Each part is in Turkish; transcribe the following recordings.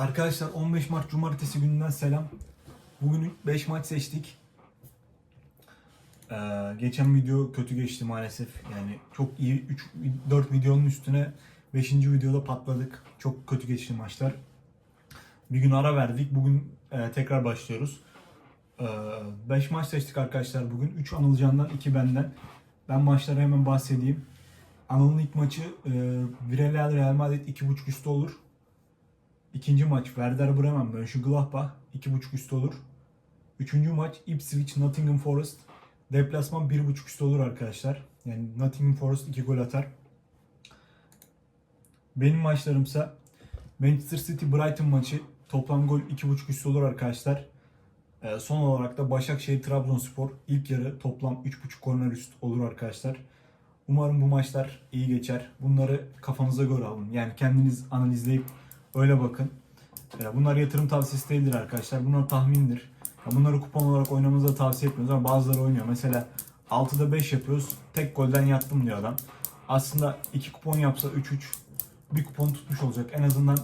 Arkadaşlar 15 Mart Cumartesi gününden selam. Bugün 5 maç seçtik. Ee, geçen video kötü geçti maalesef. Yani çok iyi 3 4 videonun üstüne 5. videoda patladık. Çok kötü geçti maçlar. Bir gün ara verdik. Bugün e, tekrar başlıyoruz. 5 maç seçtik arkadaşlar bugün. 3 Anılcan'dan, 2 benden. Ben maçlara hemen bahsedeyim. Anıl'ın ilk maçı e, Real Madrid 2.5 üstü olur. İkinci maç Werder Bremen Mönchengladbach 2.5 üstü olur. Üçüncü maç Ipswich Nottingham Forest deplasman 1.5 üstü olur arkadaşlar. Yani Nottingham Forest 2 gol atar. Benim maçlarımsa Manchester City Brighton maçı toplam gol 2.5 üstü olur arkadaşlar. Ee, son olarak da Başakşehir Trabzonspor ilk yarı toplam 3.5 korner üst olur arkadaşlar. Umarım bu maçlar iyi geçer. Bunları kafanıza göre alın. Yani kendiniz analizleyip öyle bakın. Ee, Bunlar yatırım tavsiyesi değildir arkadaşlar. Bunlar tahmindir. Bunları kupon olarak oynamanızı da tavsiye etmiyoruz ama bazıları oynuyor. Mesela 6'da 5 yapıyoruz. Tek golden yattım diyor adam. Aslında 2 kupon yapsa 3-3 bir kupon tutmuş olacak. En azından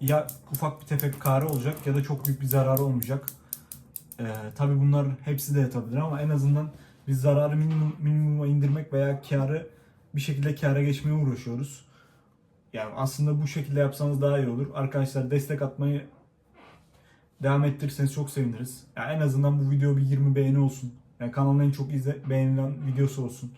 ya ufak bir tefek karı olacak ya da çok büyük bir zararı olmayacak. Ee, tabii bunlar hepsi de yatabilir ama en azından biz zararı minimum, minimuma indirmek veya karı bir şekilde kâra geçmeye uğraşıyoruz. Yani aslında bu şekilde yapsanız daha iyi olur. Arkadaşlar destek atmayı devam ettirirseniz çok seviniriz. Yani en azından bu video bir 20 beğeni olsun. Yani kanalın en çok izle, beğenilen videosu olsun.